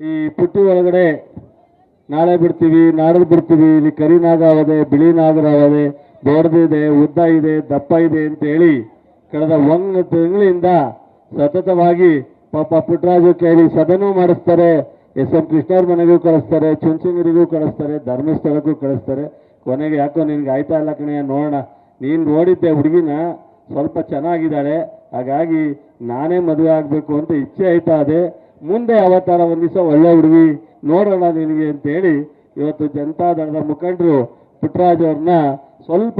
ಈ ಪುಟ್ಟಿ ಒಳಗಡೆ ನಾಳೆ ಬಿಡ್ತೀವಿ ನಾಡದು ಬಿಡ್ತೀವಿ, ಇಲ್ಲಿ ಕರಿ ನಾಗಾವದೆ ಬಿಳಿ ನಾಗರಾವದೆ ದೊಡ್ಡದಿದೆ ಉದ್ದ ಇದೆ, ದಪ್ಪ ಇದೆ ಅಂತ ಹೇಳಿ ಕಳೆದ ಒಂದು ತಿಂಗಳಿಂದ ಸತತವಾಗಿ ಪಾಪ ಪುಟ್ಟರಾಜು ಕೇಳಿ ಸದನೂ ಮಾಡಿಸ್ತಾರೆ, ಎಸ್ ಎಂ ಕೃಷ್ಣವ್ರ ಮನೆಗೂ ಕಳಿಸ್ತಾರೆ ಚುಂಚನಗಿರಿಗೂ ಕಳಿಸ್ತಾರೆ, ಧರ್ಮಸ್ಥಳಕ್ಕೂ ಕಳಿಸ್ತಾರೆ. ಕೊನೆಗೆ ಯಾಕೋ ನಿನ್ಗೆ ಆಯ್ತಾ ಇಲ್ಲ ಕಣೆಯ ನೋಡೋಣ. ನೀನು ನೋಡಿದ್ದೆ ಹುಡುಗಿನ, ಸ್ವಲ್ಪ ಚೆನ್ನಾಗಿದ್ದಾಳೆ, ಹಾಗಾಗಿ ನಾನೇ ಮದುವೆ ಆಗಬೇಕು ಅಂತ ಇಚ್ಛೆ ಆಯ್ತಾ ಅದೇ ಮುಂದೆ ಅವತಾರ ಒಂದಿಸ ಒಳ್ಳೆ ಹುಡುಗಿ ನೋಡೋಣ ನಿನಗೆ ಅಂತೇಳಿ ಇವತ್ತು ಜನತಾದಳದ ಮುಖಂಡರು ಪುಟ್ಟರಾಜ್ ಅವ್ರನ್ನ ಸ್ವಲ್ಪ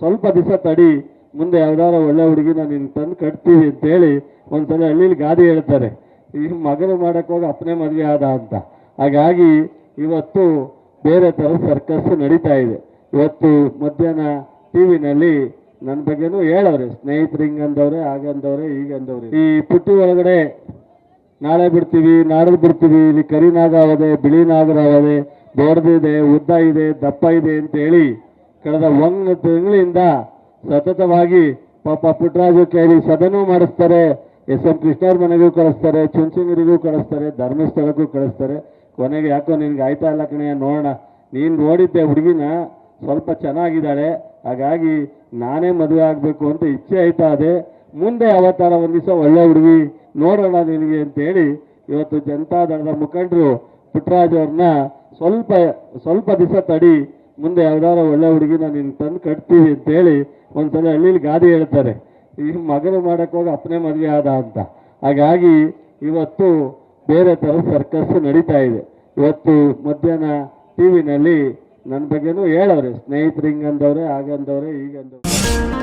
ಸ್ವಲ್ಪ ದಿವಸ ತಡಿ, ಮುಂದೆ ಯಾವ್ದಾರ ಒಳ್ಳೆ ಹುಡುಗಿನ ನೀನು ತಂದು ಕಟ್ತೀವಿ ಅಂತೇಳಿ ಒಂದ್ಸಲ ಹಳ್ಳಿಲಿ ಗಾದೆ ಹೇಳ್ತಾರೆ. ಈ ಮಗನ ಮಾಡಕ್ ಹೋಗಿ ಅಪ್ಪನೇ ಮದುವೆ ಆದ ಅಂತ. ಹಾಗಾಗಿ ಇವತ್ತು ಬೇರೆ ಥರ ಸರ್ಕಸ್ ನಡೀತಾ ಇದೆ. ಇವತ್ತು ಮಧ್ಯಾಹ್ನ ಟಿ ವಿನಲ್ಲಿ ನನ್ನ ಬಗ್ಗೆನೂ ಹೇಳವ್ರೆ, ಸ್ನೇಹಿತರು ಹಿಂಗಂದವ್ರೆ, ಹಾಗಂದವ್ರೆ ಈಗಂದವ್ರೆ ಈ ಪುಟ್ಟಿ ಒಳಗಡೆ ನಾಳೆ ಬಿಡ್ತೀವಿ, ನಾಡದು ಬಿಡ್ತೀವಿ, ಇಲ್ಲಿ ಕರಿ ನಾಗ ಆಗದೆ ಬಿಳಿ ನಾಗರ ಅವದೆ ದೊಡ್ಡದಿದೆ ಉದ್ದ ಇದೆ, ದಪ್ಪ ಇದೆ ಅಂತ ಹೇಳಿ ಕಳೆದ ಒಂದು ತಿಂಗಳಿಂದ ಸತತವಾಗಿ ಪಾಪ ಪುಟ್ಟರಾಜು ಕೇಳಿ ಸದನೂ ಮಾಡಿಸ್ತಾರೆ, ಎಸ್ ಎಂ ಕೃಷ್ಣವ್ರ ಮನೆಗೂ ಕಳಿಸ್ತಾರೆ ಚುಂಚನಗಿರಿಗೂ ಕಳಿಸ್ತಾರೆ, ಧರ್ಮಸ್ಥಳಕ್ಕೂ ಕಳಿಸ್ತಾರೆ. ಕೊನೆಗೆ ಯಾಕೋ ನಿನ್ಗೆ ಆಯ್ತಾ ಇಲ್ಲ ಕಣೆಯ ನೋಡೋಣ. ನೀನು ನೋಡಿದ್ದೆ ಹುಡುಗಿನ, ಸ್ವಲ್ಪ ಚೆನ್ನಾಗಿದ್ದಾಳೆ ಹಾಗಾಗಿ ನಾನೇ ಮದುವೆ ಆಗಬೇಕು ಅಂತ ಇಚ್ಛೆ ಆಯ್ತಾ ಅದೇ. ಮುಂದೆ ಅವತಾರ ಒಂದು ದಿವಸ ಒಳ್ಳೆ ಹುಡುಗಿ ನೋಡೋಣ ನಿನಗೆ ಅಂತೇಳಿ ಇವತ್ತು ಜನತಾದಳದ ಮುಖಂಡರು ಪುಟ್ಟರಾಜ್ ಅವ್ರನ್ನ ಸ್ವಲ್ಪ ಸ್ವಲ್ಪ ದಿವಸ ತಡಿ, ಮುಂದೆ ಯಾವ್ದಾರ ಒಳ್ಳೆ ಹುಡುಗಿನ ನೀನು ತಂದು ಕಟ್ತೀವಿ ಅಂತೇಳಿ ಒಂದ್ಸಲ ಹಳ್ಳಿಲಿ ಗಾದೆ ಹೇಳ್ತಾರೆ. ಈ ಮಗನ ಹೋಗಿ ಅಪ್ಪನೇ ಮದುವೆ ಆದ ಅಂತ. ಹಾಗಾಗಿ ಇವತ್ತು ಬೇರೆ ಥರ ಸರ್ಕಸ್ ನಡೀತಾ ಇದೆ. ಇವತ್ತು ಮಧ್ಯಾಹ್ನ ಟಿ ವಿನಲ್ಲಿ ನನ್ನ ಬಗ್ಗೆನೂ ಹೇಳವ್ರೆ ಸ್ನೇಹಿತರು ಹಿಂಗಂದವ್ರೆ ಹಾಗಂದವ್ರೆ ಹೀಗಂದವ್ರೆ.